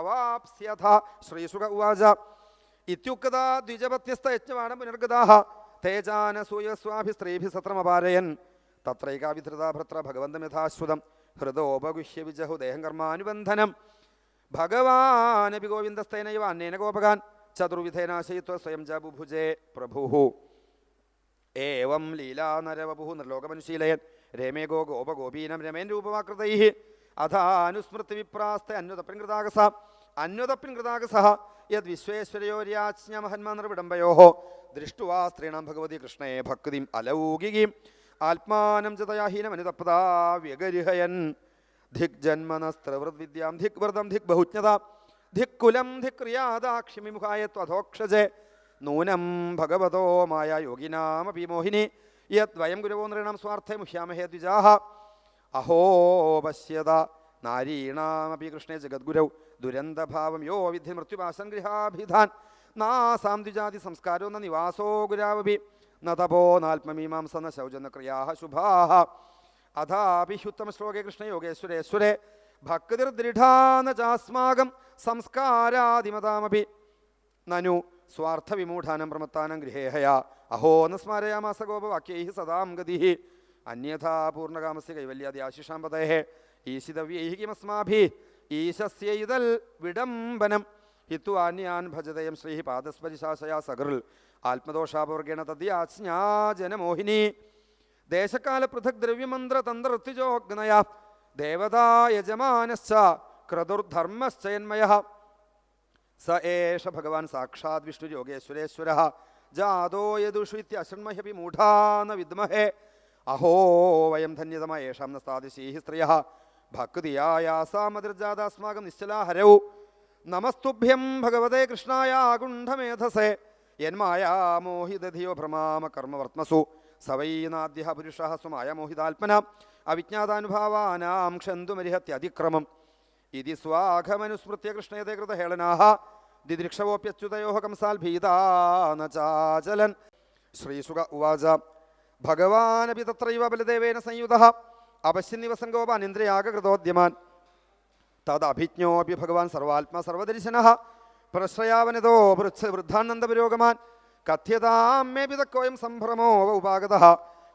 അവാപ്സ്യഥ ശ്രീസുഖ ഉവാച. ഇത്യുക്തതാ ദ്വിജപത്യസ്ത യജ്ഞമാണ് പുനർഗതാഹ. തേജാനസൂയസ്വാഭി സ്ത്രീഭി സത്രമപാരയൻ. തത്രൈകാവിധൃതാ ഭഗവന്തം യഥാശ്രുതം ഹൃദോപഗുഹ്യ വിജഹു ദേഹം കർമാനുബന്ധനം ഭഗവാനപി ഗോവിന്ദസ്തേനൈവ അന്നേന ഗോപകാൻ. ചതുർവിധേനാശയിത്വ സ്വയം ച ബുഭുജേ പ്രഭു ഏവം ലീലാനരവപു നിർലോകമനുശീലയൻ. രമേ ഗോ ഗോപഗോപീനം രമേൻ രൂപവാകൃതൈ അഥാനുസ്മൃതി വിപ്രാസ്ത അന്വതപ്പിൻകൃതാകസ അന്വതപ്പിൻകൃതാകസ യദ് വിശ്വേശ്വരയോര്യാജ്ഞമഹന്മാർവിടംബയോ ദൃഷ്ടുവാ സ്ത്രീണം ഭഗവതി കൃഷ്ണേ ഭക്തിം അലൗകികീം. ആത്മാനം ചതയാഹീനമനുതപ്പതാ വ്യഗരിഹയൻ. ധിക് ജന്മനസ്ത്രവൃദ്വിദ്യാം ധിക് വ്രതം ധിക് ബഹുജ്ഞത ധിക് കുലം ധിക് ക്രിയാദാക്ഷിമിമുഖായ ത്വധോക്ഷജേ നൂനം ഭഗവതോ മായ യോഗിനാമപി മോഹിനി. യത് വയം ഗുരുവോ നൃണം സ്വാർത്ഥേ മുഹ്യാമഹേ ദ്വിജാഹ. അഹോ പശ്യത. നാരീണാമപി കൃഷ്ണേ ജഗദ്ഗുരൗ. ദുരന്തഭാവം യോ വിധി മൃത്യുപാശം ഗൃഹാഭിധാൻ. നാസാം ദ്വിജാതി സംസ്കാരോ ന നിവാസോ ഗുരാവപി. നതപോ തപോ നാത്മമീമാംസ ന ശൗചനക്രിയാ ക്രിയാ കൃഷ്ണ അഥാഭിഹ്യുത്തമ കൃഷ്ണ യോഗേശ്വരേശ്വരേ. ഭക്തിർദൃഢാന ചാസ്മാകം സംസ്കാരാദിമതാമപി. നനു സ്വാർത്ഥവിമൂഢാനം പ്രമത്താനം ഗൃഹേഹയ. അഹോ ന സ്മാരയാമാസ ഗോപവാക്യൈ സദാം ഗതി അന്യഥാ പൂർണകാമസ്യ കൈവല്യാദി ആശിഷാം പതേ ഈശിതവ്യൈ കിമസ്മാഭി ഈശസ്യൈതൽ വിടംബനം. ഹിത്വാന്യാൻ ഭജതയം ശ്രീ പാദസ്പരിശാശയാ സകൃൽ. ആത്മദോഷാപവർഗേണ തദ്യാജ്ഞാജനമോഹിനി. ദേശകാല പൃഥക് ദ്രവ്യമന്ത്രതന്ത്രൃത്യുജോഗ്നയ ദേവതായജമാനശ്ച ക്രതുർധർമ്മശ്ചയന്മയ സ ഏഷ ഭഗവാൻ സാക്ഷാത് വിഷ്ണുയോഗേശ്വരേശ്വര ജാതോ യദുഷു ഇത്യശൃണ്മഹ്യപി മൂഢാന വിദ്മഹേ. അഹോ വയം ധന്യതമായ യേഷാം നസ്താദിശീഹി സ്ത്രീയ. ഭക്തിയായാസാമതിർജാതാസ്മാകം നിശ്ചലാഹരൗ. നമസ്തുഭ്യം ഭഗവതേ കൃഷ്ണായ ആകുണ്ഠമേധസേ. യന്മായാമോഹിതധിയോ ഭ്രമാമ കർമ്മവർത്മസു. സവൈനാദ്യ പുരുഷ സ്വമായമോഹിതാത്മന അവിജ്ഞാതാനുഭാവാനാം ക്ഷന്തുമരിഹത്യതിക്രമം. ഇതി സ്വാഘമനുസ്മൃത്യ കൃഷ്ണയതേ കൃതഹേളനാഹ ദിദൃക്ഷവോപ്യച്യുതയോ കംസാൽ ഭീതാനചാചലൻ ശ്രീസുഖ ശ്രീസുക ഉവാച. ഭഗവാനപി തത്രൈവ ബലദേവേന സംയുത. അപശ്യനിവസംഗോപാനിന്ദ്രയാഗകൃതോദ്യമാൻ തദഭിജ്ഞോപി ഭഗവാൻ സർവാത്മാ സർവദർശന. പ്രശ്രയാവനതോ വൃക്ഷ വൃദ്ധാനന്ദപുരോഗമാൻ. പുരോഗമാൻ കഥ്യതാമ്യപിതക്കോയം സംഭ്രമോ ഉപാഗത.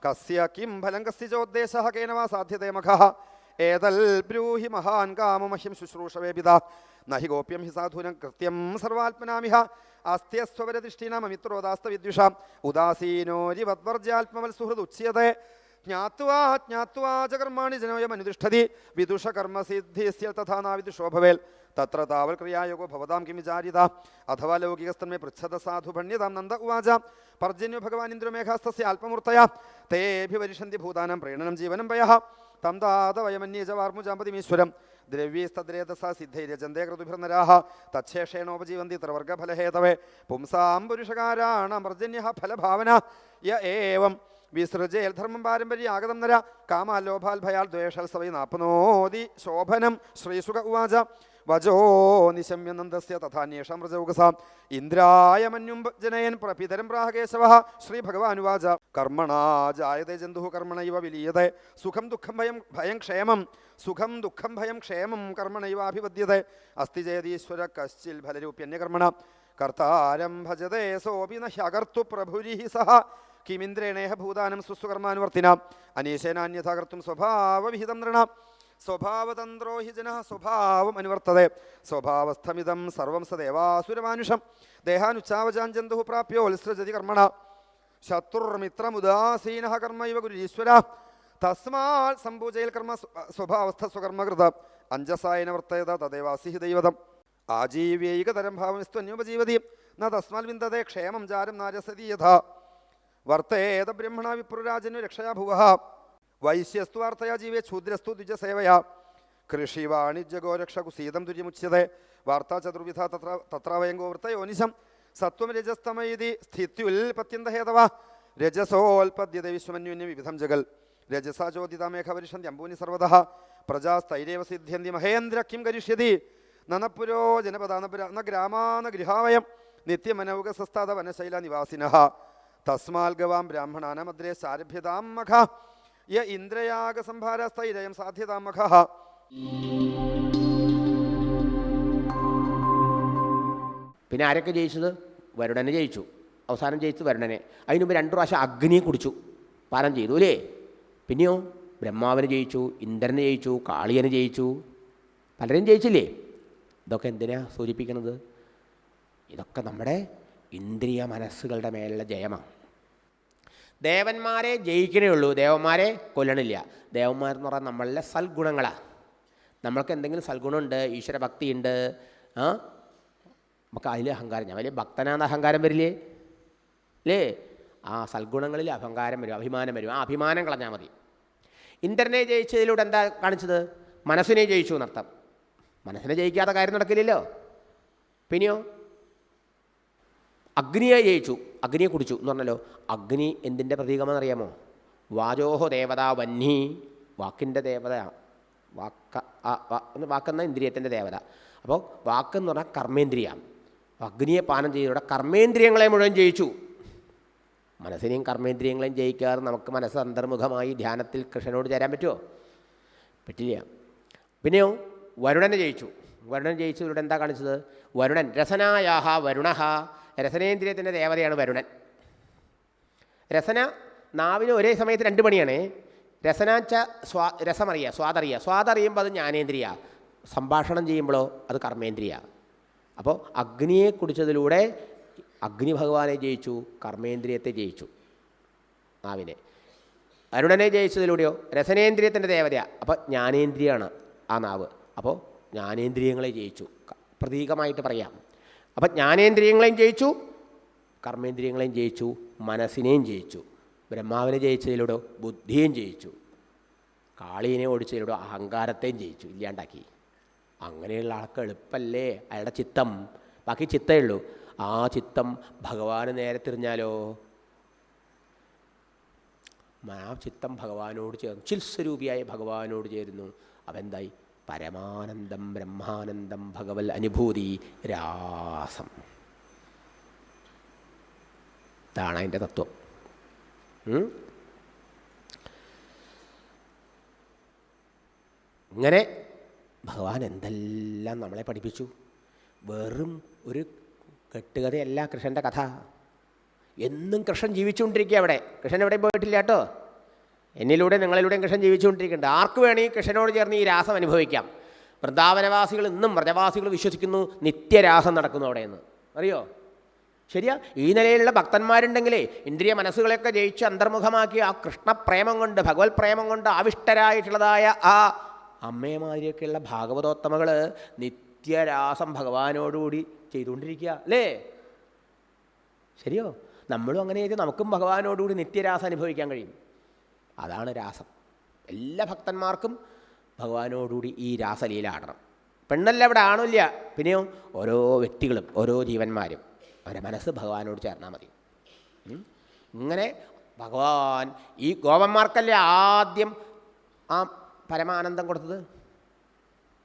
കസ്യ കിം ഫലം കസ്യ ചോദ്ദേശ കേന വാ സാധ്യതേ മഖ. ഏതൽ ബ്രൂഹി മഹാൻ കാമമഹ്യം ശുശ്രൂഷവേ പിത. നഹി ഗോപ്യം ഹി സാധൂനം കൃത്യം സർവാത്മനാമിഹ. അസ്ത്യസ്വരദൃഷ്ടീനാമിത്രോദാസ്ത വിദ്വിഷാം ഉദാസീനോരിവദ്വർജ്യാത്മവൽ സുഹൃദ് സുഹൃത് ജ്ഞാത്വാ ജ്ഞാത്വാ ച കർമാണി ജനോയമനുതിഷ്ഠതി വിദുഷ കർമ്മസിദ്ധിസ്യ തഥാ നാവിദുഷോ ഭവേൽ. തത്ര താവൽ ക്രിയായോഗോ ഭവതാം കിം വിചാരിത. അഥവാ ലൗകികസ്തന്മേ പൃച്ഛത സാധു ഭണ്യതാം നന്ദ ഉവാച. പർജന്യോ ഭഗവാൻ ഇന്ദ്രമേഘാസ്തസ്യ അല്പമൂർത്തയ തേഭിവരിഷന്തി ഭൂതാനം പ്രീണനം ജീവനം പയ തം താത വയമന്യേജ വാർമുജാമ്പതിമീശ്വരം ദ്രവ്യേസ്തദ്രേതസ സിദ്ധൈര്യജന്തേ കൃതുഭിർനരാഹ തച്ഛേഷേണോപജീവന്തി ത്രവർഗഫലഹേതവേ പുംസാം പുരുഷകാരാണ് അമർജന്യ ഫലഭാവന. യ ഏവം വിസൃജേൽ ധർമ്മം പാരമ്പര്യ ആഗതം നര. കാമാലോഭാൽ ഭയാൽ ദ്വേഷൽ സവൈ നാപ്നോതി ശോഭനം. ശ്രീസുഖ ഉവാച. വജോ നിശമ്യനന്ദസ്യ തഥാന്യേഷാം വ്രജൗകസാം ഇന്ദ്രായ മന്യും ജനയൻ പ്രപിതരം പ്രാഹകേശവ ശ്രീ ഭഗവാനുവാച കർമ്മണാ ജായതേ ജന്തു കർമ്മണ ഇവ വിലീയതേ. സുഖം ദുഃഖം ഭയം ഭയം ക്ഷേമം. സുഖം ദുഃഖം ഭയം ക്ഷേമം കർമ്മണൈവാഭിപദ്യത്തെ അസ്തി ജയതീശ്വര കശ്ചിൽ ഫലരൂപ്യന്യകർമ്മണ കർത്താരം ഭജതേ സോപി നഹ്യകർത്തു പ്രഭുരി സഹ. കിമിന്ദ്രേണേഹ ഭൂതാനം സുസ്വകർമാനുവർത്തിന അനീശേനാന്യഥാ കർത്തും സ്വഭാവവിഹിതം നൃണ. സ്വഭാവതന്ത്രോ ഹി ജന സ്വഭാവം അനുവർത്തതെ. സ്വഭാവസ്ഥമിതം സർവം സദേവാസുരമാനുഷം. ദേവാസുരമാനുഷം ദേഹാനുച്ചാവജാഞ്ചന്തു പ്രാപ്യോത്സൃജതി കർമ്മണ. ശത്രുർമിത്രമുദാസീന കർമ്മ ഇവ ഗുരുരീശ്വര തസ്മാൽ സംഭൂജയിൽ കർമ്മ സ്വ- സ്വഭാവസ്ഥ സ്വകർമ്മകൃത. അഞ്ജസായന വർത്തയത തദേവാസി ദൈവതം. ആജീവ്യൈകതരം ഭാവമിസ്ത്വന്യോപജീവതി. ന തസ്മാൽ വിന്ദതേ ക്ഷേമം ചാരം നാരസതി യഥ. വർത്തേത ബ്രഹ്മണ വിപ്രുരാജനു രക്ഷയാ ഭുവ വൈശ്യസ്തു വാർത്തയാ ജീവേ ക്ഷൂദ്രസ്തു ദ്വിജസേവയാ. കൃഷി വാണിജ്യഗോരക്ഷ കുസീതം തുര്യമുച്യത്തെ വാർത്താ ചതുർവിധ തത്ര തത്രാവയങ്കോ വൃത്തയോനിശം സത്വം രജസ്തമയിതി സ്ഥിത്യുൽപത്യന്തഹേതവ രജസോൽപദ്യത വിശ്വമന്യുന്യ വിവിധം ജഗൽ രജസാ ചോദിത മേഘപരിഷന്തി അമ്പൂനി സർവത പ്രജാസ്തൈരേവ സിദ്ധ്യന്തി മഹേന്ദ്ര കിം കരിഷ്യതി. നനപുരോ ജനപദാനപുര ഗ്രാമാന ഗൃഹാവയം. നിത്യമനൗകസസ്താത വനശൈല നിവാസിന തസ്മാൽ ഗവാം ബ്രാഹ്മണാനമദ്രേ സാരഭ്യതാം മഖ യ ഇന്ദ്രയാഗസംഭാരസ്ഥൈരയം സാധ്യതാം മഖ പിന്നെ ആരൊക്കെ ജയിച്ചത്? വരുണനെ ജയിച്ചു. അവസാനം ജയിച്ചത് വരുണനെ. അതിന് മുമ്പ് രണ്ടു പ്രാവശ്യം അഗ്നിയെ കുടിച്ചു. പാനം ചെയ്തു അല്ലേ? പിന്നെയോ ബ്രഹ്മാവിനെ ജയിച്ചു ഇന്ദ്രനെ ജയിച്ചു കാളിയനെ ജയിച്ചു. പലരും ജയിച്ചില്ലേ? ഇതൊക്കെ എന്തിനാ സൂചിപ്പിക്കുന്നത്? ഇതൊക്കെ നമ്മുടെ ഇന്ദ്രിയ മനസ്സുകളുടെ മേലുള്ള ജയമാണ് ദേവന്മാരെ ജയിക്കണേ ഉള്ളൂ. ദേവന്മാരെ കൊല്ലണില്ല. ദേവന്മാരെന്ന് പറഞ്ഞാൽ നമ്മളിലെ സൽഗുണങ്ങളാണ് നമ്മൾക്ക് എന്തെങ്കിലും സൽഗുണമുണ്ട് ഈശ്വരഭക്തിയുണ്ട് ആ നമുക്ക് അതിൽ അഹങ്കാരം. ഞാൻ വലിയ ഭക്തനാന്ന് അഹങ്കാരം വരില്ലേ? അല്ലേ ആ സൽഗുണങ്ങളിൽ അഹങ്കാരം വരും അഭിമാനം വരും. ആ അഭിമാനം കളഞ്ഞാൽ മതി. ഇന്ദ്രനെ ജയിച്ചതിലൂടെ എന്താ കാണിച്ചത്? മനസ്സിനെ ജയിച്ചു എന്നർത്ഥം. മനസ്സിനെ ജയിക്കാത്ത കാര്യം നടക്കില്ലല്ലോ. പിന്നെയോ? അഗ്നിയെ ജയിച്ചു അഗ്നിയെ കുടിച്ചു എന്ന് പറഞ്ഞല്ലോ. അഗ്നി എന്തിന്റെ പ്രതീകമെന്നറിയാമോ വാചോഹോ ദേവത വന്നി വാക്കിന്റെ ദേവത വാക്ക വാക്കെന്ന ഇന്ദ്രിയത്തിന്റെ ദേവത. അപ്പോൾ വാക്കെന്ന് പറഞ്ഞാൽ കർമ്മേന്ദ്രിയം അഗ്നിയെ പാനം ചെയ്തതോടെ കർമ്മേന്ദ്രിയങ്ങളെ മുഴുവൻ ജയിച്ചു. മനസ്സിനെയും കർമ്മേന്ദ്രിയങ്ങളെയും ജയിക്കാറ് നമുക്ക് മനസ്സ് അന്തർമുഖമായി ധ്യാനത്തിൽ കൃഷ്ണനോട് ചേരാൻ പറ്റുമോ? പറ്റില്ല. പിന്നെയോ വരുണനെ ജയിച്ചു. വരുണൻ ജയിച്ചതിലൂടെ എന്താ കാണിച്ചത്? വരുണൻ രസനായാഹ വരുണഹ രസനേന്ദ്രിയത്തിന്റെ ദേവതയാണ് വരുണൻ. രസന നാവിന് ഒരേ സമയത്ത് രണ്ട് പണിയാണ്. രസനാച്ച സ്വാ രസമറിയുക സ്വാദറിയുക. സ്വാദറിയുമ്പോൾ അത് ജ്ഞാനേന്ദ്രിയ. സംഭാഷണം ചെയ്യുമ്പോഴോ അത് കർമ്മേന്ദ്രിയ. അപ്പോൾ അഗ്നിയെ കുടിച്ചതിലൂടെ അഗ്നി ഭഗവാനെ ജയിച്ചു കർമ്മേന്ദ്രിയത്തെ ജയിച്ചു നാവിനെ. അരുണനെ ജയിച്ചതിലൂടെയോ? രസനേന്ദ്രിയത്തിന്റെ ദേവതയാണ് അപ്പോൾ ജ്ഞാനേന്ദ്രിയാണ് ആ നാവ്. അപ്പോൾ ജ്ഞാനേന്ദ്രിയങ്ങളെ ജയിച്ചു. പ്രതീകമായിട്ട് പറയാം. അപ്പം ജ്ഞാനേന്ദ്രിയങ്ങളെയും ജയിച്ചു കർമ്മേന്ദ്രിയങ്ങളെയും ജയിച്ചു മനസ്സിനെയും ജയിച്ചു. ബ്രഹ്മാവിനെ ജയിച്ചതിലൂടെ ബുദ്ധിയും ജയിച്ചു. കാളീനെ ഓടിച്ചതിലൂടെ അഹങ്കാരത്തെയും ജയിച്ചു ഇല്ലാണ്ടാക്കി. അങ്ങനെയുള്ള ആൾക്ക് എളുപ്പല്ലേ? അയാളുടെ ചിത്തം. ബാക്കി ചിത്തമേ ഉള്ളൂ. ആ ചിത്തം ഭഗവാന് നേരെ തിരിഞ്ഞാലോ? ആ ചിത്തം ഭഗവാനോട് ചേർന്നു. ചിൽസ്വരൂപിയായ ഭഗവാനോട് ചേരുന്നു. അവെന്തായി പരമാനന്ദം ബ്രഹ്മാനന്ദം ഭഗവൽ അനുഭൂതി രാസം. ഇതാണ് അതിന്റെ തത്വം? ഇങ്ങനെ ഭഗവാൻ എന്തെല്ലാം നമ്മളെ പഠിപ്പിച്ചു? വെറും ഒരു കെട്ടുകഥയല്ല കൃഷ്ണന്റെ കഥ. എന്നും കൃഷ്ണൻ ജീവിച്ചുകൊണ്ടിരിക്കുക അവിടെ. കൃഷ്ണൻ എവിടെയും പോയിട്ടില്ല കേട്ടോ? എന്നിലൂടെ നിങ്ങളിലൂടെയും കൃഷ്ണൻ ജീവിച്ചുകൊണ്ടിരിക്കുന്നുണ്ട്. ആർക്ക് വേണമെങ്കിൽ കൃഷ്ണനോട് ചേർന്ന് ഈ രാസം അനുഭവിക്കാം. വൃന്ദാവനവാസികൾ ഇന്നും വ്രജവാസികൾ വിശ്വസിക്കുന്നു. നിത്യരാസം നടക്കുന്നു അവിടെ നിന്ന് അറിയോ? ശരിയാ? ഈ നിലയിലുള്ള ഭക്തന്മാരുണ്ടെങ്കിലേ ഇന്ദ്രിയ മനസ്സുകളെയൊക്കെ ജയിച്ച് അന്തർമുഖമാക്കി ആ കൃഷ്ണപ്രേമം കൊണ്ട് ഭഗവത് പ്രേമം കൊണ്ട് ആവിഷ്ടരായിട്ടുള്ളതായ ആ അമ്മയമാതിരിയൊക്കെയുള്ള ഭാഗവതോത്തമകൾ നിത്യരാസം ഭഗവാനോടുകൂടി ചെയ്തുകൊണ്ടിരിക്കുക അല്ലേ? ശരിയോ? നമ്മളും അങ്ങനെ ചെയ്ത് നമുക്കും ഭഗവാനോടുകൂടി നിത്യരാസം അനുഭവിക്കാൻ കഴിയും. അതാണ് രാസം. എല്ലാ ഭക്തന്മാർക്കും ഭഗവാനോടുകൂടി ഈ രാസലീല ആടണം. പെണ്ണല്ല ഇവിടെ ആണില്ല പിന്നെയോ ഓരോ വ്യക്തികളും ഓരോ ജീവന്മാരും. അവരുടെ മനസ്സ് ഭഗവാനോട് ചേർന്നാൽ മതി. ഇങ്ങനെ ഭഗവാൻ ഈ ഗോപന്മാർക്കല്ലേ ആദ്യം ആ പരമാനന്ദം കൊടുത്തത്?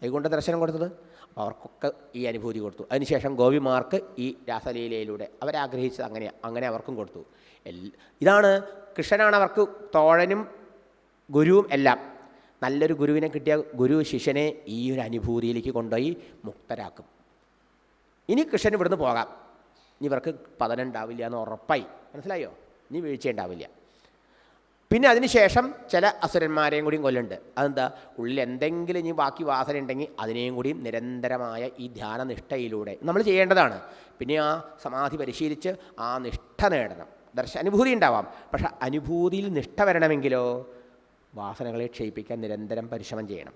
വൈകുണ്ഠ ദർശനം കൊടുത്തത്? അവർക്കൊക്കെ ഈ അനുഭൂതി കൊടുത്തു. അതിനുശേഷം ഗോപിമാർക്ക് ഈ രാസലീലയിലൂടെ അവരാഗ്രഹിച്ചത് അങ്ങനെ അങ്ങനെ അവർക്കും കൊടുത്തു. ഇതാണ് കൃഷ്ണനാണ് അവർക്ക് തോഴനും ഗുരുവും എല്ലാം. നല്ലൊരു ഗുരുവിനെ കിട്ടിയ ഗുരു ശിഷ്യനെ ഈ ഒരു അനുഭൂതിയിലേക്ക് കൊണ്ടുപോയി മുക്തരാക്കും. ഇനി കൃഷ്ണൻ ഇവിടുന്ന് പോകാം. ഇനി ഇവർക്ക് പതനുണ്ടാവില്ല എന്ന് ഉറപ്പായി. മനസ്സിലായോ? ഇനി വീഴ്ച ഉണ്ടാവില്ല. പിന്നെ അതിനുശേഷം ചില അസുരന്മാരെയും കൂടിയും കൊല്ലുണ്ട് അതെന്താ? ഉള്ളിൽ എന്തെങ്കിലും ഇനി ബാക്കി വാസന ഉണ്ടെങ്കിൽ അതിനെയും കൂടിയും നിരന്തരമായ ഈ ധ്യാനനിഷ്ഠയിലൂടെ നമ്മൾ ചെയ്യേണ്ടതാണ്. പിന്നെ ആ സമാധി പരിശീലിച്ച് ആ നിഷ്ഠ നേടണം. ദർശ അനുഭൂതി ഉണ്ടാവാം. പക്ഷെ അനുഭൂതിയിൽ നിഷ്ഠ വരണമെങ്കിലോ വാസനകളെ ക്ഷയിപ്പിക്കാൻ നിരന്തരം പരിശ്രമം ചെയ്യണം.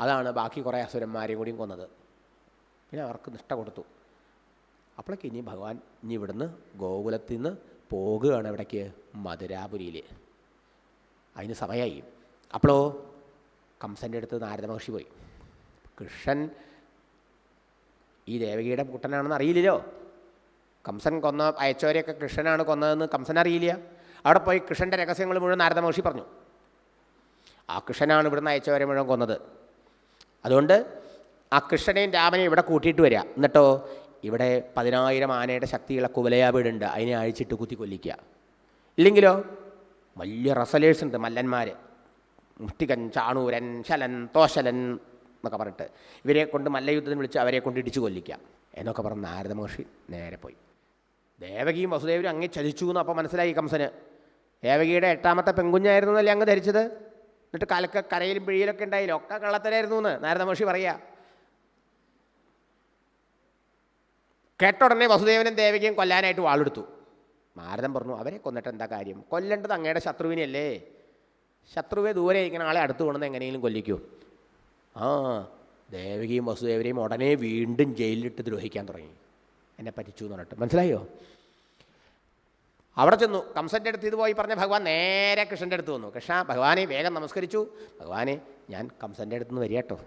അതാണ് ബാക്കി കുറേ അസുരന്മാരെയും കൂടിയും കൊന്നത്. പിന്നെ അവർക്ക് നിഷ്ഠ കൊടുത്തു. അപ്പോഴേക്ക് ഇനി ഭഗവാൻ ഇനി ഇവിടുന്ന് ഗോകുലത്തിൽ നിന്ന് പോകുകയാണ് എവിടേക്ക് മധുരാപുരിയിൽ അതിന് സമയമായി അപ്പോഴോ കംസന്റെ അടുത്ത് നാരദ മഹർഷി പോയി. കൃഷ്ണൻ ഈ ദേവകിയുടെ കുട്ടനാണെന്ന് അറിയില്ലല്ലോ. കംസൻ കൊന്ന അയച്ചവരെയൊക്കെ കൃഷ്ണനാണ് കൊന്നതെന്ന് കംസൻ അറിയില്ല. അവിടെ പോയി കൃഷ്ണന്റെ രഹസ്യങ്ങൾ മുഴുവൻ നാരദ മഹർഷി പറഞ്ഞു. ആ കൃഷ്ണനാണ് ഇവിടുന്ന് അയച്ചവരെ മുഴുവൻ കൊന്നത്. അതുകൊണ്ട് ആ കൃഷ്ണനെയും രാമനെയും ഇവിടെ കൂട്ടിയിട്ട് വരിക. എന്നിട്ടോ ഇവിടെ പതിനായിരം ആനയുടെ ശക്തിയുള്ള കുവലയാ വീടുണ്ട് അതിനെ അഴിച്ചിട്ട് കുത്തി കൊല്ലിക്കുക. ഇല്ലെങ്കിലോ? വലിയ റസലേഴ്സ് ഉണ്ട് മല്ലന്മാർ മുഷ്ടികൻ ചാണൂരൻ ശലൻ തോശലൻ എന്നൊക്കെ പറഞ്ഞിട്ട്. ഇവരെ കൊണ്ട് മല്ലയുദ്ധത്തിന് വിളിച്ച് അവരെ കൊണ്ട് ഇടിച്ചു കൊല്ലിക്കാം എന്നൊക്കെ പറഞ്ഞ് നാരദ മഹർഷി നേരെ പോയി. ദേവകിയും വസുദേവരും അങ്ങേ ചതിച്ചു എന്ന് അപ്പോൾ മനസ്സിലായി കംസന്. ദേവകിയുടെ എട്ടാമത്തെ പെൺകുഞ്ഞായിരുന്നല്ലേ അങ്ങ് ധരിച്ചത്? എന്നിട്ട് കലക്ക കരയിലും പിഴിയിലൊക്കെ ഉണ്ടായില്ല ഒക്കെ കള്ളത്തരായിരുന്നു എന്ന് നാരദ മഹർഷി പറയുക. കേട്ട ഉടനെ വസുദേവനും ദേവകിയും കൊല്ലാനായിട്ട് വാളെടുത്തു. നാരദൻ പറഞ്ഞു അവരെ കൊന്നിട്ട് എന്താ കാര്യം? കൊല്ലേണ്ടത് അങ്ങയുടെ ശത്രുവിനെയല്ലേ? ശത്രുവെ ദൂരെ ഇങ്ങനെ ആളെ അടുത്ത് കൊണ്ടുവന്ന് എങ്ങനെയെങ്കിലും കൊല്ലിക്കൂ. ആ ദേവകിയും വസുദേവരെയും ഉടനെ വീണ്ടും ജയിലിലിട്ട് ദ്രോഹിക്കാൻ തുടങ്ങി. എന്നെ പറ്റിച്ചു എന്ന് പറഞ്ഞിട്ട്. മനസ്സിലായോ? അവിടെ ചെന്നു. കംസന്റെ അടുത്ത് ഇത് പോയി പറഞ്ഞ ഭഗവാൻ നേരെ കൃഷ്ണന്റെ അടുത്ത് വന്നു. കൃഷ്ണ ഭഗവാനെ വേഗം നമസ്കരിച്ചു. ഭഗവാനെ ഞാൻ കംസന്റെ അടുത്ത് നിന്ന് വരിക കേട്ടോ.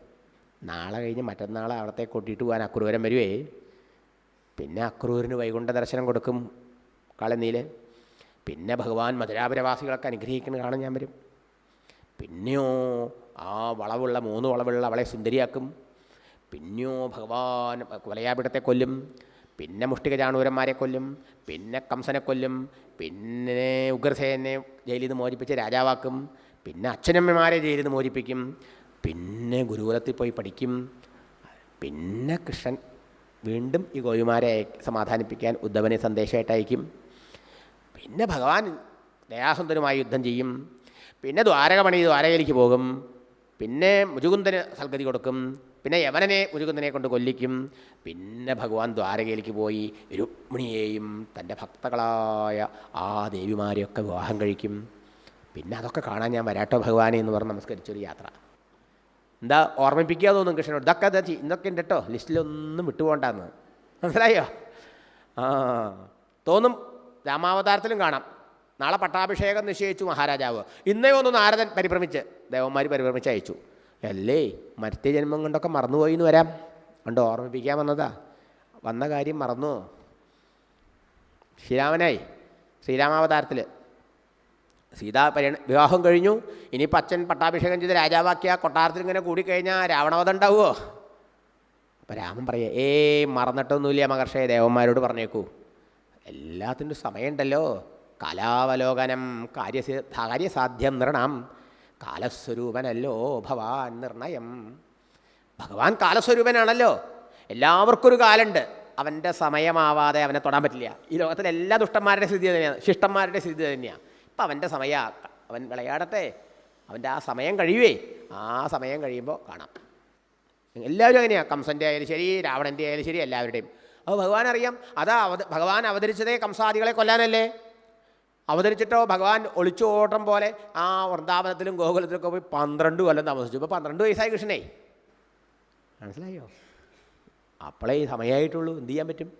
നാളെ കഴിഞ്ഞ് മറ്റന്നാളെ അവിടത്തെ കൂട്ടിയിട്ട് പോകാൻ അക്രൂരം വരുവേ. പിന്നെ അക്രൂരിന് വൈകുണ്ഠ ദർശനം കൊടുക്കും കളനീൽ. പിന്നെ ഭഗവാൻ മധുരാപുരവാസികളൊക്കെ അനുഗ്രഹിക്കുന്ന കാണാൻ ഞാൻ വരും. പിന്നെയോ ആ വളവുള്ള മൂന്ന് വളവുള്ള അവളെ സുന്ദരിയാക്കും. പിന്നെയോ ഭഗവാൻ കൊലയാപിടത്തെ കൊല്ലും. പിന്നെ മുഷ്ടിക ചാണൂരന്മാരെ കൊല്ലും. പിന്നെ കംസനെ കൊല്ലും. പിന്നെ ഉഗ്രസേനെ ജയിലിൽ നിന്ന് മോചിപ്പിച്ച് രാജാവാക്കും. പിന്നെ അച്ഛനമ്മമാരെ ജയിലിൽ നിന്ന് മോചിപ്പിക്കും. പിന്നെ ഗുരുകുലത്തിൽ പോയി പഠിക്കും. പിന്നെ കൃഷ്ണൻ വീണ്ടും ഈ ഗോപിമാരെ സമാധാനിപ്പിക്കാൻ ഉദ്ധവനെ സന്ദേശമായിട്ട് അയക്കും പിന്നെ ഭഗവാൻ ദയാസുന്ദരുമായി യുദ്ധം ചെയ്യും. പിന്നെ ദ്വാരകമണി ദ്വാരകയിലേക്ക് പോകും. പിന്നെ മുജുകുന്ദന് സൽഗതി കൊടുക്കും. പിന്നെ യവനനെ മുജുകുന്ദനെ കൊണ്ട് കൊല്ലിക്കും. പിന്നെ ഭഗവാൻ ദ്വാരകയിലേക്ക് പോയി രുക്മിണിയെയും തന്റെ ഭക്തകളായ ആ ദേവിമാരെയൊക്കെ വിവാഹം കഴിക്കും. പിന്നെ അതൊക്കെ കാണാൻ ഞാൻ വരാട്ടോ ഭഗവാനെ എന്ന് പറഞ്ഞ് നമസ്കരിച്ചൊരു യാത്ര. എന്താ ഓർമ്മിപ്പിക്കുക തോന്നും കൃഷ്ണനോട്? ഇതൊക്കെ എന്താ ഇന്നൊക്കെ ഉണ്ട് കേട്ടോ ലിസ്റ്റിലൊന്നും വിട്ടുപോകണ്ടെന്ന്. മനസ്സിലായോ? ആ. തോന്നും രാമാവതാരത്തിലും കാണാം. നാളെ പട്ടാഭിഷേകം നിശ്ചയിച്ചു മഹാരാജാവ്. ഇന്നേ ഒന്ന് നാരദൻ പരിഭ്രമിച്ച് ദേവന്മാർ പരിഭ്രമിച്ച് അയച്ചു. അല്ലേ? മറ്റേ ജന്മം കൊണ്ടൊക്കെ മറന്നുപോയി എന്ന് വരാം. കണ്ടോ? ഓർമ്മിപ്പിക്കാൻ വന്നതാ. വന്ന കാര്യം മറന്നു. ശ്രീരാമനായി. ശ്രീരാമാവതാരത്തിൽ സീതാ പരി വിവാഹം കഴിഞ്ഞു. ഇനി പച്ചൻ പട്ടാഭിഷേകം ചെയ്ത് രാജാവാക്കിയ കൊട്ടാരത്തിൽ ഇങ്ങനെ കൂടിക്കഴിഞ്ഞാൽ രാവണവധം ഉണ്ടാവുമോ അപ്പം രാമൻ പറയുക ഏ മറന്നിട്ടൊന്നുമില്ല മഹർഷേ ദേവന്മാരോട് പറഞ്ഞേക്കൂ. എല്ലാത്തിന്റെ സമയമുണ്ടല്ലോ. കലാവലോകനം കാര്യ കാര്യസാധ്യം നിർണം. കാലസ്വരൂപനല്ലോ ഭവാൻ നിർണയം. ഭഗവാൻ കാലസ്വരൂപനാണല്ലോ. എല്ലാവർക്കും ഒരു കാലുണ്ട്. അവന്റെ സമയമാവാതെ അവനെ തൊടാൻ പറ്റില്ല. ഈ ലോകത്തിലെ എല്ലാ ദുഷ്ടന്മാരുടെ സ്ഥിതി തന്നെയാണ് ശിഷ്ടന്മാരുടെ സ്ഥിതി തന്നെയാണ് ഇപ്പം അവന്റെ സമയ അവൻ വിളയാടട്ടെ. അവന്റെ ആ സമയം കഴിയുവേ. ആ സമയം കഴിയുമ്പോൾ കാണാം. എല്ലാവരും അങ്ങനെയാണ് കംസന്റെ ആയാലും ശരി രാവണന്റെ ആയാലും ശരി എല്ലാവരുടെയും. അപ്പോൾ ഭഗവാൻ അറിയാം അതാ അവത ഭഗവാൻ അവതരിച്ചതേ കംസാദികളെ കൊല്ലാനല്ലേ? അവതരിച്ചിട്ടോ ഭഗവാൻ ഒളിച്ചു ഓട്ടം പോലെ ആ വൃന്ദാവനത്തിലും ഗോകുലത്തിലൊക്കെ പോയി പന്ത്രണ്ട് കൊല്ലം താമസിച്ചു. ഇപ്പോൾ പന്ത്രണ്ട് വയസ്സായി കൃഷ്ണേ. മനസ്സിലായോ? അപ്പോളേ സമയമായിട്ടുള്ളൂ എന്ത് ചെയ്യാൻ പറ്റും?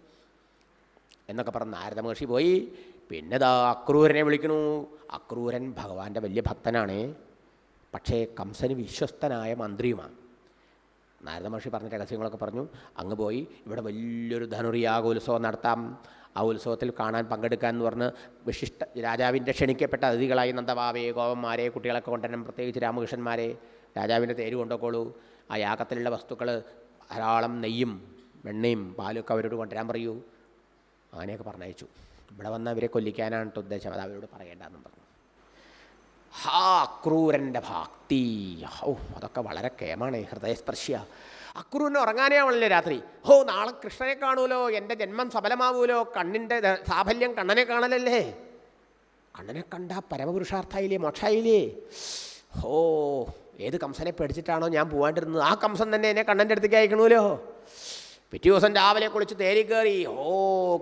എന്നൊക്കെ പറഞ്ഞ് നാരദ മഹർഷി പോയി. പിന്നെ ദാ അക്രൂരനെ വിളിക്കണു. അക്രൂരൻ ഭഗവാന്റെ വലിയ ഭക്തനാണ്. പക്ഷേ കംസന് വിശ്വസ്തനായ മന്ത്രിയുമാണ് നാരദ മഹർഷി പറഞ്ഞ രഹസ്യങ്ങളൊക്കെ പറഞ്ഞു. അങ്ങ് പോയി ഇവിടെ വലിയൊരു ധനുറിയാഗ ഉത്സവം നടത്താം. ആ ഉത്സവത്തിൽ കാണാൻ പങ്കെടുക്കാൻ എന്ന് പറഞ്ഞ് വിശിഷ്ട രാജാവിന്റെ ക്ഷണിക്കപ്പെട്ട അതിഥികളായി നന്ദഭാവയെ ഗോപന്മാരെ കുട്ടികളൊക്കെ കൊണ്ടുവരണം. പ്രത്യേകിച്ച് രാമകൃഷ്ണന്മാരെ രാജാവിന്റെ തേര് കൊണ്ടുപോക്കോളൂ ആ യാഗത്തിലുള്ള വസ്തുക്കൾ ധാരാളം നെയ്യും വെണ്ണയും പാലൊക്കെ അവരോട് കൊണ്ടുവരാൻ പറയൂ. അങ്ങനെയൊക്കെ പറഞ്ഞയച്ചു. ഇവിടെ വന്ന് അവരെ കൊല്ലിക്കാനാണ് ഉദ്ദേശം. അത് അവരോട് പറയേണ്ടെന്നും പറഞ്ഞു. ഹാ അക്രൂരന്റെ ഭക്തി. ഓ അതൊക്കെ വളരെ കേമാണ് ഹൃദയസ്പർശിയ. അക്രൂരിന് ഉറങ്ങാനേ രാത്രി. ഹോ നാളെ കൃഷ്ണനെ കാണൂലോ എന്റെ ജന്മം സഫലമാവൂലോ കണ്ണിന്റെ സാഫല്യം കണ്ണനെ കാണലല്ലേ? കണ്ണനെ കണ്ട പരമപുരുഷാർത്ഥായില്ലേ മോക്ഷായില്ലേ? ഹോ ഏത് കംസനെ പേടിച്ചിട്ടാണോ ഞാൻ പോകാണ്ടിരുന്നത് ആ കംസൻ തന്നെ എന്നെ കണ്ണന്റെ അടുത്തേക്ക് അയക്കണമല്ലോ. പിറ്റേ ദിവസം രാവിലെ കുളിച്ച് തേരി കയറി ഓ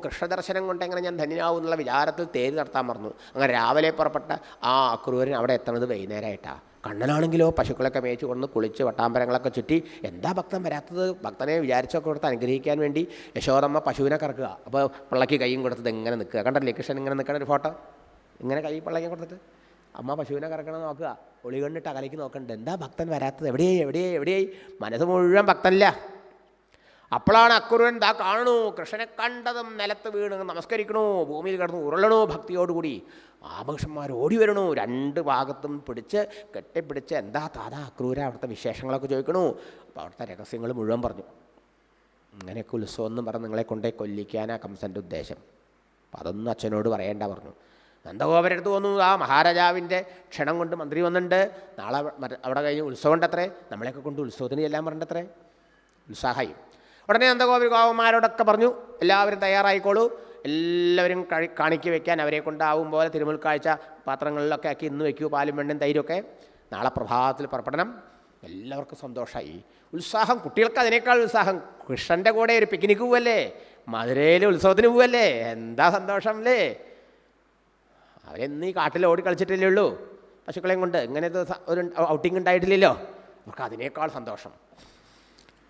കൃഷ്ണദർശനം കൊണ്ട് എങ്ങനെ ഞാൻ ധന്യനാവും എന്നുള്ള വിചാരത്തിൽ തേര് നടത്താൻ മറന്നു. അങ്ങനെ രാവിലെ പുറപ്പെട്ട ആ അക്രൂരൻ അവിടെ എത്തണത് വൈകുന്നേരമായിട്ടാണ് കണ്ണനാണെങ്കിലോ പശുക്കളൊക്കെ മേയിച്ച് കൊണ്ട് കുളിച്ച് വട്ടാമ്പരങ്ങളൊക്കെ ചുറ്റി എന്താ ഭക്തൻ വരാത്തത്? ഭക്തനെ വിചാരിച്ചൊക്കെ കൊടുത്ത് അനുഗ്രഹിക്കാൻ വേണ്ടി യശോദമ്മ പശുവിനെ കറക്കുക. അപ്പോൾ പിള്ളയ്ക്ക് കൈയും കൊടുത്തത് ഇങ്ങനെ നിൽക്കുക? കണ്ടല്ലേ കൃഷ്ണൻ ഇങ്ങനെ നിൽക്കണ ഒരു ഫോട്ടോ? ഇങ്ങനെ കൈ പിള്ളയ്ക്ക് കൊടുത്തിട്ട് അമ്മ പശുവിനെ കറക്കണം നോക്കുക. ഒളികണ്ണിട്ട് അകലേക്ക് നോക്കണ്ട. എന്താ ഭക്തൻ വരാത്തത്? എവിടെയായി? എവിടെയായി? എവിടെയായി? മനസ്സ് മുഴുവൻ ഭക്തനില്ല അപ്പോഴാണ് അക്കുരുവൻ ദാ കാണണു കൃഷ്ണനെ കണ്ടതും നിലത്ത് വീണ് നമസ്കരിക്കണു ഭൂമിയിൽ കിടന്നു ഉരുളണു ഭക്തിയോടുകൂടി. ആഭക്ഷന്മാർ ഓടി വരണു രണ്ട് ഭാഗത്തും പിടിച്ച് കെട്ടിപ്പിടിച്ച് എന്താ താതാ അക്രൂര അവിടുത്തെ വിശേഷങ്ങളൊക്കെ ചോദിക്കണു? അപ്പോൾ അവിടുത്തെ രഹസ്യങ്ങൾ മുഴുവൻ പറഞ്ഞു. ഇങ്ങനെയൊക്കെ ഉത്സവം എന്ന് പറഞ്ഞ് നിങ്ങളെ കൊണ്ടേ കൊല്ലിക്കാനാ കംസന്റെ ഉദ്ദേശം. അപ്പം അതൊന്നും അച്ഛനോട് പറയേണ്ട പറഞ്ഞു. നന്ദഗോപരടുത്ത് വന്നു ആ മഹാരാജാവിന്റെ ക്ഷണം കൊണ്ട് മന്ത്രി വന്നിട്ടുണ്ട്. നാളെ അവിടെ കഴിഞ്ഞ് ഉത്സവം ഉണ്ടത്രേ നമ്മളെയൊക്കെ കൊണ്ട് ഉത്സവത്തിന് ചെല്ലാൻ പറഞ്ഞിട്ടത്രേ. ഉത്സാഹമായി ഉടനെ നന്ദഗോപുരമാരോടൊക്കെ പറഞ്ഞു എല്ലാവരും തയ്യാറായിക്കോളൂ. എല്ലാവരും കഴി കാണിക്ക് വെക്കാൻ അവരെ കൊണ്ടാവും പോലെ തിരുമുൽക്കാഴ്ച പാത്രങ്ങളിലൊക്കെ ആക്കി ഇന്ന് വെക്കൂ പാലും വെണ്ണും തൈരൊക്കെ നാളെ പ്രഭാതത്തിൽ പുറപ്പെടണം. എല്ലാവർക്കും സന്തോഷമായി ഉത്സാഹം കുട്ടികൾക്ക് അതിനേക്കാൾ ഉത്സാഹം. കൃഷ്ണന്റെ കൂടെ ഒരു പിക്നിക്ക് പോവല്ലേ? മധുരയിൽ ഉത്സവത്തിന് പോവല്ലേ? എന്താ സന്തോഷം അല്ലേ? അവരെന്ന് ഈ കാട്ടിൽ ഓടി കളിച്ചിട്ടില്ലേ ഉള്ളൂ. പശുക്കളെയും കൊണ്ട് ഇങ്ങനത്തെ ഒരു ഔട്ടിംഗ് ഉണ്ടായിട്ടില്ലല്ലോ. അവർക്ക് അതിനേക്കാൾ സന്തോഷം.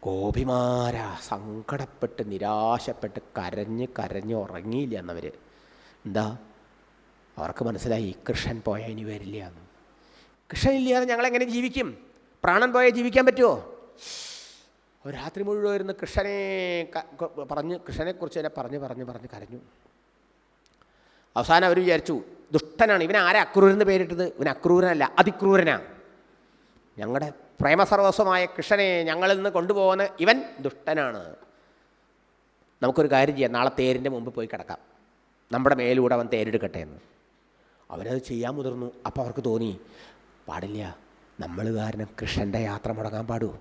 ഗോപിമാരാ സങ്കടപ്പെട്ട് നിരാശപ്പെട്ട് കരഞ്ഞ് കരഞ്ഞ് ഉറങ്ങിയില്ല എന്നവർ എന്താ? അവർക്ക് മനസ്സിലായി കൃഷ്ണൻ പോയാൽ ഇനി വരില്ല എന്ന്. കൃഷ്ണൻ ഇല്ലാതെ ഞങ്ങളെങ്ങനെ ജീവിക്കും? പ്രാണൻ പോയാൽ ജീവിക്കാൻ പറ്റുമോ അവർ രാത്രി മുഴുവൻ ഇരുന്ന് കൃഷ്ണനെ പറഞ്ഞ് കൃഷ്ണനെക്കുറിച്ച് തന്നെ പറഞ്ഞ് പറഞ്ഞ് പറഞ്ഞ് കരഞ്ഞു. അവസാനം അവർ വിചാരിച്ചു ദുഷ്ടനാണ്. ഇവൻ ആരാ? പേരിട്ടത്. ഇവൻ അക്രൂരനല്ല അതിക്രൂരനാണ് ഞങ്ങളുടെ പ്രേമസർവസ്വമായ കൃഷ്ണനെ ഞങ്ങളിൽ നിന്ന് കൊണ്ടുപോകുന്ന ഇവൻ ദുഷ്ടനാണ്. നമുക്കൊരു കാര്യം ചെയ്യാം. നാളെ തേരിന്റെ മുമ്പ് പോയി കിടക്കാം. നമ്മുടെ മേലൂടെ അവൻ തേരെടുക്കട്ടെ എന്ന്. അവരത് ചെയ്യാൻ മുതിർന്നു. അപ്പോൾ അവർക്ക് തോന്നി പാടില്ല നമ്മൾ കാരണം കൃഷ്ണന്റെ യാത്ര മുടങ്ങാൻ പാടൂ.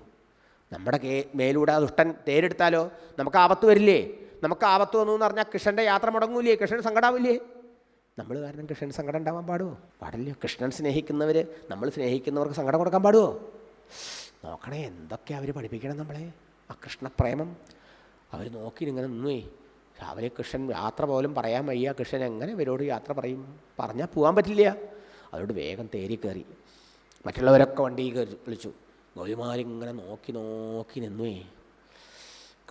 നമ്മുടെ കേ മേലൂടെ ദുഷ്ടൻ തേരെടുത്താലോ? നമുക്ക് ആപത്ത് വരില്ലേ? നമുക്ക് ആപത്ത് വന്നു എന്ന് പറഞ്ഞാൽ കൃഷ്ണന്റെ യാത്ര മുടങ്ങൂല്ലേ? കൃഷ്ണൻ സങ്കടാവില്ലേ? നമ്മൾ കാരണം കൃഷ്ണൻ സങ്കടം ഉണ്ടാവാൻ പാടുമോ പാടില്ല. കൃഷ്ണൻ സ്നേഹിക്കുന്നവർ നമ്മൾ സ്നേഹിക്കുന്നവർക്ക് സങ്കടം കൊടുക്കാൻ പാടുമോ നോക്കണേ എന്തൊക്കെ അവർ പഠിപ്പിക്കണം നമ്മളെ? ആ കൃഷ്ണപ്രേമം. അവർ നോക്കി ഇങ്ങനെ നിന്നുവേ രാവിലെ കൃഷ്ണൻ യാത്ര പോലും പറയാൻ വയ്യ. കൃഷ്ണൻ എങ്ങനെ ഇവരോട് യാത്ര പറയും? പറഞ്ഞാൽ പോകാൻ പറ്റില്ല. അതുകൊണ്ട് വേഗം തേരി കയറി. മറ്റുള്ളവരൊക്കെ വണ്ടി കയറി വിളിച്ചു. ഗൗരിമാരിങ്ങനെ നോക്കി നോക്കി നിന്നുവേ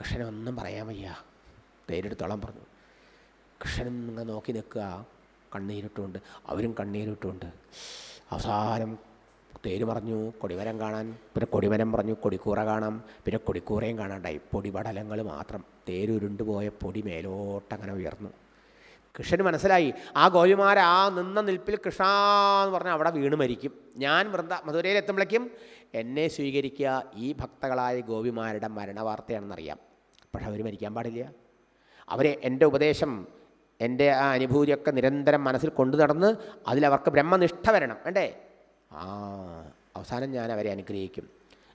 കൃഷ്ണനൊന്നും പറയാൻ വയ്യ. തേരെടുത്തോളം പറഞ്ഞു. കൃഷ്ണൻ ഇങ്ങനെ നോക്കി നിൽക്കുക. കണ്ണീരിട്ടുകൊണ്ട് അവരും കണ്ണീരിട്ടുകൊണ്ട്. അവസാനം തേര് പറഞ്ഞു കൊടിവരം കാണാൻ പിന്നെ കൊടിമരം പറഞ്ഞു കൊടിക്കൂറ കാണാം പിന്നെ കൊടിക്കൂറയും കാണാണ്ടായി. പൊടിപടലങ്ങൾ മാത്രം തേരുരുണ്ട് പോയ പൊടി മേലോട്ടങ്ങനെ ഉയർന്നു. കൃഷ്ണന് മനസ്സിലായി ആ ഗോപിമാർ ആ നിന്ന നിൽപ്പിൽ കൃഷ്ണ എന്ന് പറഞ്ഞാൽ അവിടെ വീണ് മരിക്കും. ഞാൻ വൃന്ദ മധുരയിൽ എത്തുമ്പോഴേക്കും എന്നെ സ്വീകരിക്കുക ഈ ഭക്തകളായ ഗോപിമാരുടെ മരണവാർത്തയാണെന്നറിയാം. പക്ഷെ അവർ മരിക്കാൻ പാടില്ല. അവരെ എന്റെ ഉപദേശം എന്റെ ആ അനുഭൂതിയൊക്കെ നിരന്തരം മനസ്സിൽ കൊണ്ടു നടന്ന് അതിലവർക്ക് ബ്രഹ്മനിഷ്ഠ വരണം വേണ്ടേ ആ അവസാനം ഞാൻ അവരെ അനുഗ്രഹിക്കും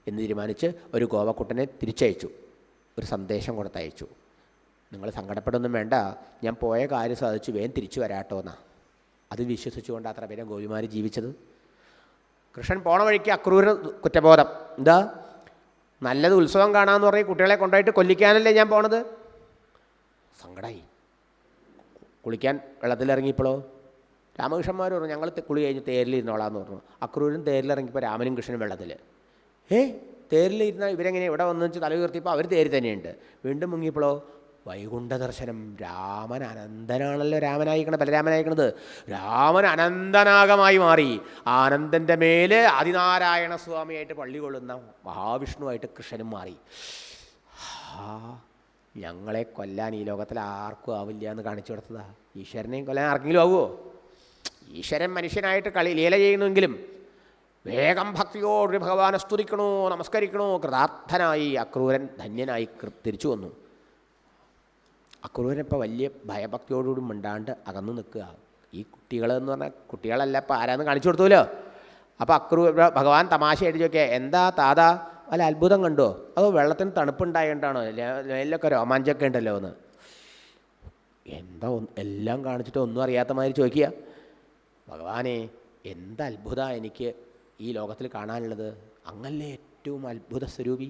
എന്ന് തീരുമാനിച്ച് ഒരു ഗോവക്കുട്ടനെ തിരിച്ചയച്ചു ഒരു സന്ദേശം കൊടുത്തയച്ചു. നിങ്ങൾ സങ്കടപ്പെടുന്നും വേണ്ട ഞാൻ പോയ കാര്യം സാധിച്ചു വേഗം തിരിച്ചു വരാട്ടോ എന്നാ. അത് വിശ്വസിച്ചുകൊണ്ട് അത്ര പേരെ ഗോപിമാർ ജീവിച്ചത്. കൃഷ്ണൻ പോണ വഴിക്ക് അക്രൂര കുറ്റബോധം. എന്താ? നല്ലത് ഉത്സവം കാണാമെന്ന് പറഞ്ഞ് കുട്ടികളെ കൊണ്ടുപോയിട്ട് കൊല്ലിക്കാനല്ലേ ഞാൻ പോണത്? സങ്കടമായി കുളിക്കാൻ വെള്ളത്തിലിറങ്ങിയപ്പോഴോ? രാമകൃഷ്ണന്മാർ പറഞ്ഞു ഞങ്ങൾ കുളി കഴിഞ്ഞ് തേരിലിരുന്നോളാന്ന് പറഞ്ഞു. അക്രൂരും തേരിലിറങ്ങിയപ്പോൾ രാമനും കൃഷ്ണനും വെള്ളത്തിൽ ഏ? തേരിലിരുന്ന ഇവരെങ്ങനെ ഇവിടെ വന്നു വെച്ച് തല ഉയർത്തിയപ്പോൾ അവർ തേര് തന്നെയുണ്ട്. വീണ്ടും മുങ്ങിയപ്പോഴോ? വൈകുണ്ഠ ദർശനം രാമൻ അനന്തനാണല്ലോ രാമനായിക്കണത് ബലരാമനായിക്കണത് രാമൻ അനന്തനാഗമായി മാറി. ആനന്ദന്റെ മേൽ ആദിനാരായണ സ്വാമിയായിട്ട് പള്ളി കൊള്ളുന്ന മഹാവിഷ്ണുവായിട്ട് കൃഷ്ണനും മാറി. ആ ഞങ്ങളെ കൊല്ലാൻ ഈ ലോകത്തിൽ ആർക്കും ആവില്ല എന്ന് കാണിച്ചു കൊടുത്തതാ. ഈശ്വരനെയും കൊല്ലാൻ ആർക്കെങ്കിലും ആവുമോ ഈശ്വരൻ മനുഷ്യനായിട്ട് കളി ലീല ചെയ്യുന്നുവെങ്കിലും വേഗം ഭക്തിയോട് ഭഗവാനെ സ്തുതിക്കണോ നമസ്കരിക്കണോ? കൃതാർത്ഥനായി അക്രൂരൻ ധന്യനായി തിരിച്ചു വന്നു. അക്രൂരൻ ഇപ്പോൾ വലിയ ഭയഭക്തിയോടുകൂടി മിണ്ടാണ്ട് അകന്നു നിൽക്കുക. ഈ കുട്ടികളെന്ന് പറഞ്ഞാൽ കുട്ടികളല്ല ഇപ്പോൾ ആരാന്ന് കാണിച്ചു കൊടുത്തുമല്ലോ അപ്പോൾ അക്രൂ ഭഗവാൻ തമാശയായിട്ട് ചോദിക്കുക എന്താ താതാ വല്ല അത്ഭുതം കണ്ടോ? അതോ വെള്ളത്തിന് തണുപ്പുണ്ടായതുകൊണ്ടാണോ മേലിലൊക്കെ രോമാഞ്ചമൊക്കെ ഉണ്ടല്ലോ എന്ന്. എന്താ എല്ലാം കാണിച്ചിട്ട് ഒന്നും അറിയാത്ത മാതിരി ചോദിക്കുക. ഭഗവാനെ എന്ത് അത്ഭുത എനിക്ക് ഈ ലോകത്തിൽ കാണാനുള്ളത്. അങ്ങല്ലേ ഏറ്റവും അത്ഭുത സ്വരൂപി.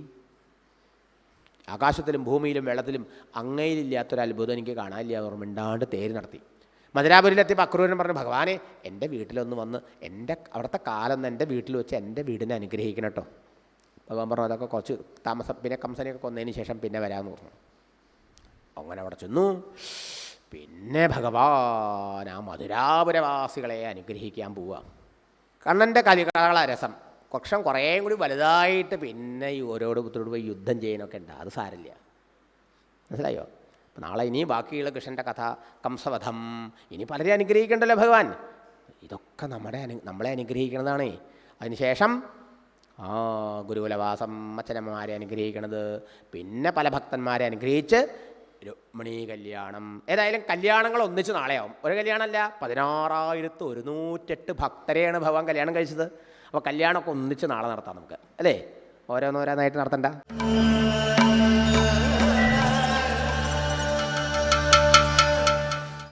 ആകാശത്തിലും ഭൂമിയിലും വെള്ളത്തിലും അങ്ങയിലില്ലാത്തൊരു അത്ഭുതം എനിക്ക് കാണാനില്ല എന്ന് മിണ്ടാണ്ട് തേര് നടത്തി. മധുരാപുരിയിലെത്തിയപ്പോൾ അക്രൂരൻ പറഞ്ഞു ഭഗവാനെ എന്റെ വീട്ടിലൊന്ന് വന്ന് എന്റെ അവിടുത്തെ കാലം എന്റെ വീട്ടിൽ വെച്ച് എന്റെ വീടിനെ അനുഗ്രഹിക്കണം കേട്ടോ ഭഗവാൻ പറഞ്ഞു അതൊക്കെ കുറച്ച് താമസം. പിന്നെ കംസനെയൊക്കെ കൊന്നതിന് ശേഷം പിന്നെ വരാമെന്ന് പറഞ്ഞു. അങ്ങനെ അവിടെ ചെന്നു. പിന്നെ ഭഗവാൻ ആ മധുരാപുരവാസികളെ അനുഗ്രഹിക്കാൻ പോവുക. കണ്ണന്റെ കലികള രസം. പക്ഷം കുറേയും കൂടി വലുതായിട്ട് പിന്നെ ഈ ഓരോട് പുത്രോട് പോയി യുദ്ധം ചെയ്യാനൊക്കെ ഉണ്ട്. അത് സാരില്ല മനസ്സിലായോ? അപ്പം നാളെ ഇനി ബാക്കിയുള്ള കൃഷ്ണന്റെ കഥ കംസവധം ഇനി പലരെ അനുഗ്രഹിക്കണ്ടല്ലോ ഭഗവാൻ? ഇതൊക്കെ നമ്മുടെ അനു നമ്മളെ അനുഗ്രഹിക്കുന്നതാണേ അതിനുശേഷം ആ ഗുരുകുലവാസം അച്ഛനമ്മമാരെ അനുഗ്രഹിക്കണത്. പിന്നെ പല ഭക്തന്മാരെ അനുഗ്രഹിച്ച് രുക്മിണി കല്യാണം. ഏതായാലും കല്യാണങ്ങൾ ഒന്നിച്ച് നാളെയാവും. ഒരു കല്യാണമല്ല പതിനാറായിരത്തി ഒരുന്നൂറ്റെട്ട് ഭക്തരെയാണ് ഭഗവാൻ കല്യാണം കഴിച്ചത്. അപ്പോൾ കല്യാണമൊക്കെ ഒന്നിച്ച് നാളെ നടത്താം നമുക്ക്. അല്ലേ? ഓരോന്നോരോന്നായിട്ട് നടത്തണ്ട.